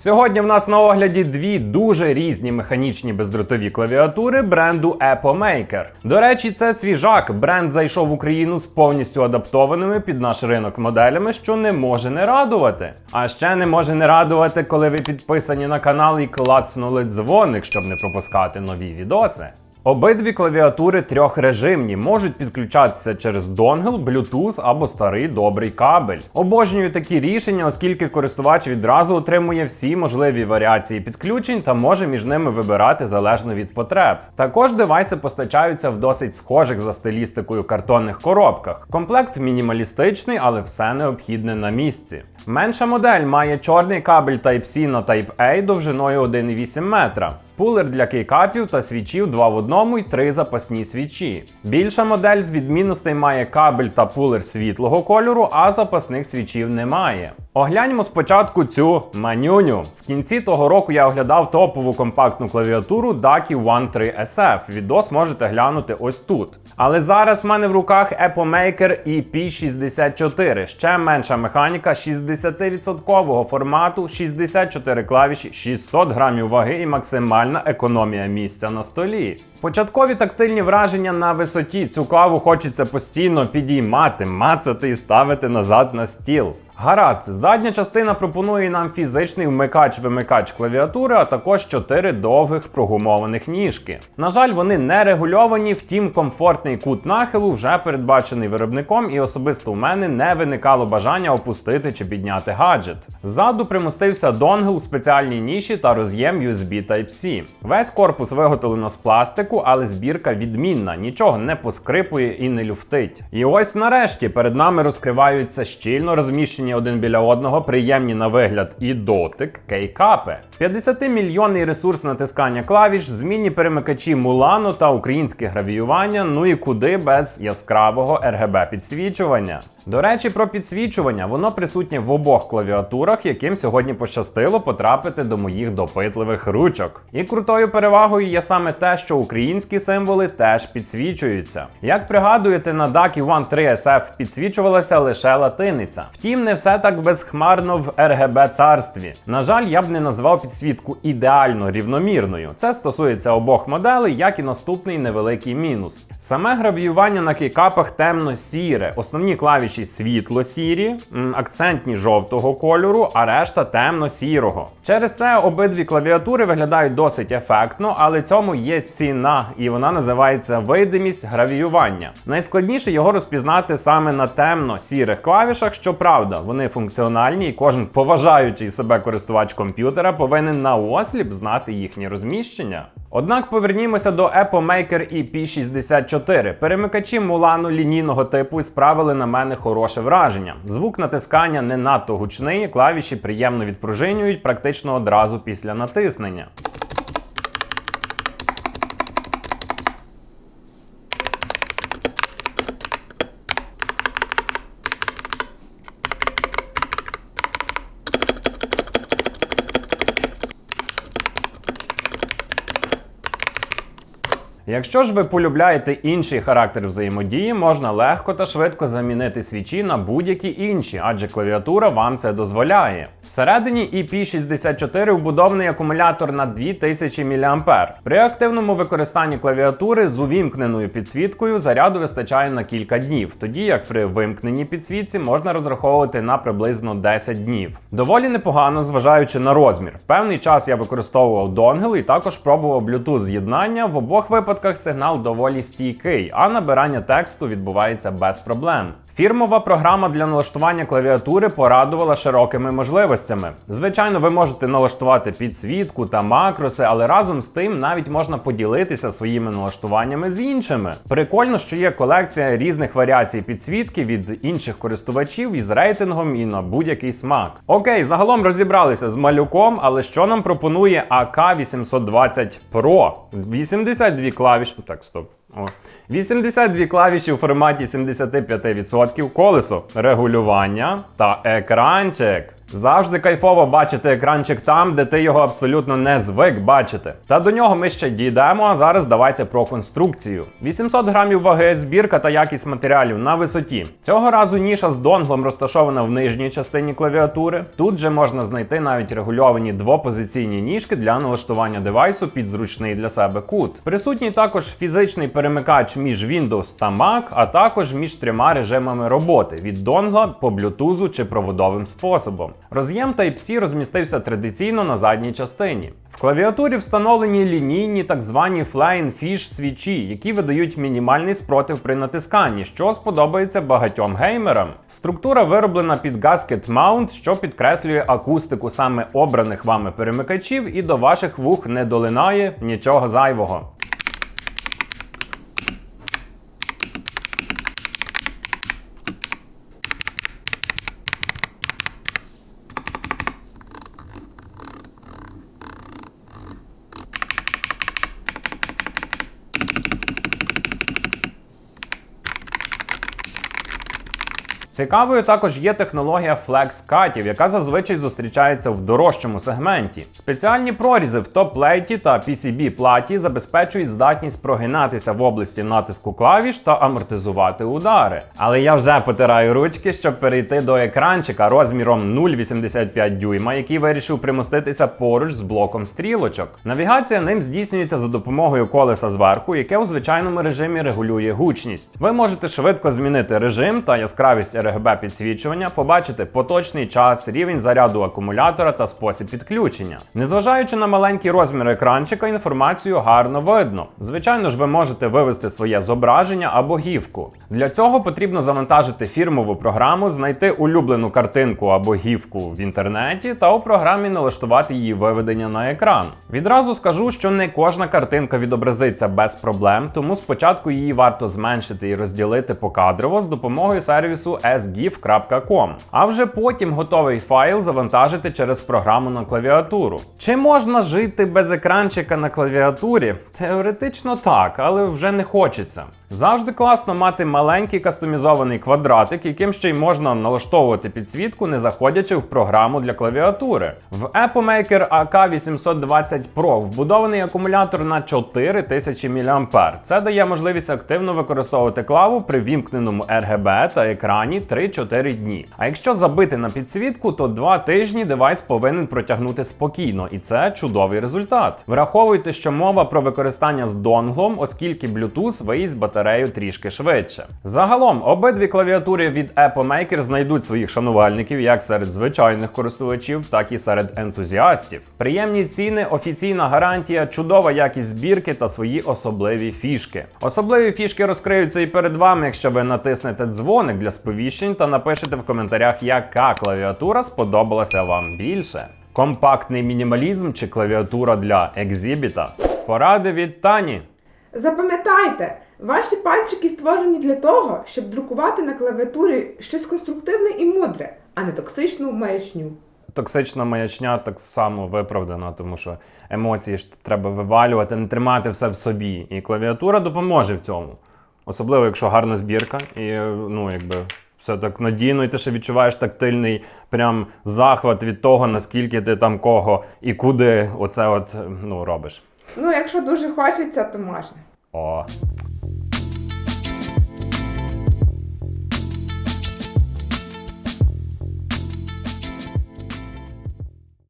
Сьогодні в нас на огляді дві дуже різні механічні бездротові клавіатури бренду EpoMaker. До речі, це свіжак. Бренд зайшов в Україну з повністю адаптованими під наш ринок моделями, що не може не радувати. А ще не може не радувати, коли ви підписані на канал і клацнули дзвоник, щоб не пропускати нові відоси. Обидві клавіатури трьохрежимні, можуть підключатися через донгл, Bluetooth або старий добрий кабель. Обожнюю такі рішення, оскільки користувач відразу отримує всі можливі варіації підключень та може між ними вибирати залежно від потреб. Також девайси постачаються в досить схожих за стилістикою картонних коробках. Комплект мінімалістичний, але все необхідне на місці. Менша модель має чорний кабель Type-C на Type-A довжиною 1,8 метра. Пулер для кейкапів та свічів 2 в одному і 3 запасні свічі. Більша модель з відмінностей має кабель та пулер світлого кольору, а запасних свічів немає. Огляньмо спочатку цю манюню. В кінці того року я оглядав топову компактну клавіатуру Ducky One 3 SF. Відос можете глянути ось тут. Але зараз в мене в руках Maker EP64, ще менша механіка 60% формату, 64 клавіші, 600 грамів ваги і максимальна економія місця на столі. Початкові тактильні враження на висоті. Цю каву хочеться постійно підіймати, мацати і ставити назад на стіл. Гаразд, задня частина пропонує нам фізичний вмикач-вимикач клавіатури, а також чотири довгих прогумованих ніжки. На жаль, вони не регульовані, втім, комфортний кут нахилу вже передбачений виробником, і особисто у мене не виникало бажання опустити чи підняти гаджет. Ззаду примостився донгл у спеціальній ніші та роз'єм USB Type-C. Весь корпус виготовлено з пластику, але збірка відмінна, нічого не поскрипує і не люфтить. І ось нарешті перед нами розкриваються щільно розміщені один біля одного, приємні на вигляд і дотик кейкапи. 50-мільйонний ресурс натискання клавіш, змінні перемикачі Мулану та українське гравіювання, ну і куди без яскравого RGB підсвічування. До речі, про підсвічування воно присутнє в обох клавіатурах, яким сьогодні пощастило потрапити до моїх допитливих ручок. І крутою перевагою є саме те, що українські символи теж підсвічуються. Як пригадуєте, на DACI One 3 SF підсвічувалася лише латиниця. Втім, не все так безхмарно в RGB царстві. На жаль, я б не назвав підсвітку ідеально рівномірною. Це стосується обох моделей, як і наступний невеликий мінус. Саме гравіювання на кейкапах темно-сіре, основні клавіші світло-сірі, акцентні жовтого кольору, а решта темно-сірого. Через це обидві клавіатури виглядають досить ефектно, але цьому є ціна, і вона називається видимість гравіювання. Найскладніше його розпізнати саме на темно-сірих клавішах, щоправда, вони функціональні, і кожен поважаючий себе користувач комп'ютера повинен наосліп знати їхнє розміщення. Однак повернімося до Maker EP64. Перемикачі Мулану лінійного типу справили на мене хороше враження. Звук натискання не надто гучний, клавіші приємно відпружинюють практично одразу після натиснення. Якщо ж ви полюбляєте інший характер взаємодії, можна легко та швидко замінити свічі на будь-які інші, адже клавіатура вам це дозволяє. Всередині EP64 вбудований акумулятор на 2000 мА. При активному використанні клавіатури з увімкненою підсвіткою заряду вистачає на кілька днів, тоді як при вимкненій підсвітці можна розраховувати на приблизно 10 днів. Доволі непогано, зважаючи на розмір. Певний час я використовував донгл і також пробував Bluetooth з'єднання. В обох випадках сигнал доволі стійкий, а набирання тексту відбувається без проблем. Фірмова програма для налаштування клавіатури порадувала широкими можливостями. Звичайно, ви можете налаштувати підсвітку та макроси, але разом з тим навіть можна поділитися своїми налаштуваннями з іншими. Прикольно, що є колекція різних варіацій підсвітки від інших користувачів із рейтингом і на будь-який смак. Окей, загалом розібралися з малюком, але що нам пропонує AK820 Pro? 82 клавіші. Так, стоп. О. 82 клавіші у форматі 75%, колесо регулювання та екранчик. Завжди кайфово бачити екранчик там, де ти його абсолютно не звик бачити. Та до нього ми ще дійдемо. А зараз давайте про конструкцію. 800 грамів ваги, збірка та якість матеріалів на висоті. Цього разу ніша з донглом розташована в нижній частині клавіатури. Тут же можна знайти навіть регульовані двопозиційні ніжки для налаштування девайсу під зручний для себе кут. Присутній також фізичний перемикач між Windows та Mac, а також між трьома режимами роботи від донгла по блютузу чи проводовим способом. Роз'єм Type-C розмістився традиційно на задній частині. В клавіатурі встановлені лінійні так звані Flying Fish свічі, які видають мінімальний спротив при натисканні, що сподобається багатьом геймерам. Структура вироблена під Gasket Mount, що підкреслює акустику саме обраних вами перемикачів, і до ваших вух не долинає нічого зайвого. Цікавою також є технологія флекс-катів, яка зазвичай зустрічається в дорожчому сегменті. Спеціальні прорізи в топ-плейті та PCB платі забезпечують здатність прогинатися в області натиску клавіш та амортизувати удари. Але я вже потираю ручки, щоб перейти до екранчика розміром 0,85 дюйма, який вирішив примоститися поруч з блоком стрілочок. Навігація ним здійснюється за допомогою колеса зверху, яке у звичайному режимі регулює гучність. Ви можете швидко змінити режим та яскравість RGB підсвічування, побачити поточний час, рівень заряду акумулятора та спосіб підключення. Незважаючи на маленький розмір екранчика, інформацію гарно видно. Звичайно ж, ви можете вивести своє зображення або гівку. Для цього потрібно завантажити фірмову програму, знайти улюблену картинку або гівку в інтернеті та у програмі налаштувати її виведення на екран. Відразу скажу, що не кожна картинка відобразиться без проблем, тому спочатку її варто зменшити і розділити покадрово з допомогою сервісу sgif.com, а вже потім готовий файл завантажити через програму на клавіатуру. Чи можна жити без екранчика на клавіатурі? Теоретично так, але вже не хочеться. Завжди класно мати маленький кастомізований квадратик, яким ще й можна налаштовувати підсвітку, не заходячи в програму для клавіатури. В Apple Maker AK820 Pro вбудований акумулятор на 4000 мА. Це дає можливість активно використовувати клаву при вімкненому RGB та екрані 3-4 дні. А якщо забити на підсвітку, то 2 тижні девайс повинен протягнути спокійно, і це чудовий результат. Враховуйте, що мова про використання з донглом, оскільки Bluetooth виїзд батарею трішки швидше. Загалом, обидві клавіатури від Apple Maker знайдуть своїх шанувальників як серед звичайних користувачів, так і серед ентузіастів. Приємні ціни, офіційна гарантія, чудова якість збірки та свої особливі фішки. Особливі фішки розкриються і перед вами, якщо ви натиснете дзвоник для сповіщень та напишете в коментарях, яка клавіатура сподобалася вам більше. Компактний мінімалізм чи клавіатура для екзібіта? Поради від Тані. Запам'ятайте, ваші пальчики створені для того, щоб друкувати на клавіатурі щось конструктивне і мудре, а не токсичну маячню. Токсична маячня так само виправдана, тому що емоції ж треба вивалювати, не тримати все в собі. І клавіатура допоможе в цьому. Особливо, якщо гарна збірка, і ну, якби. Все так надійно, і ти ще відчуваєш тактильний прям захват від того, наскільки ти там кого і куди оце от ну робиш. Ну, якщо дуже хочеться, то можна. О,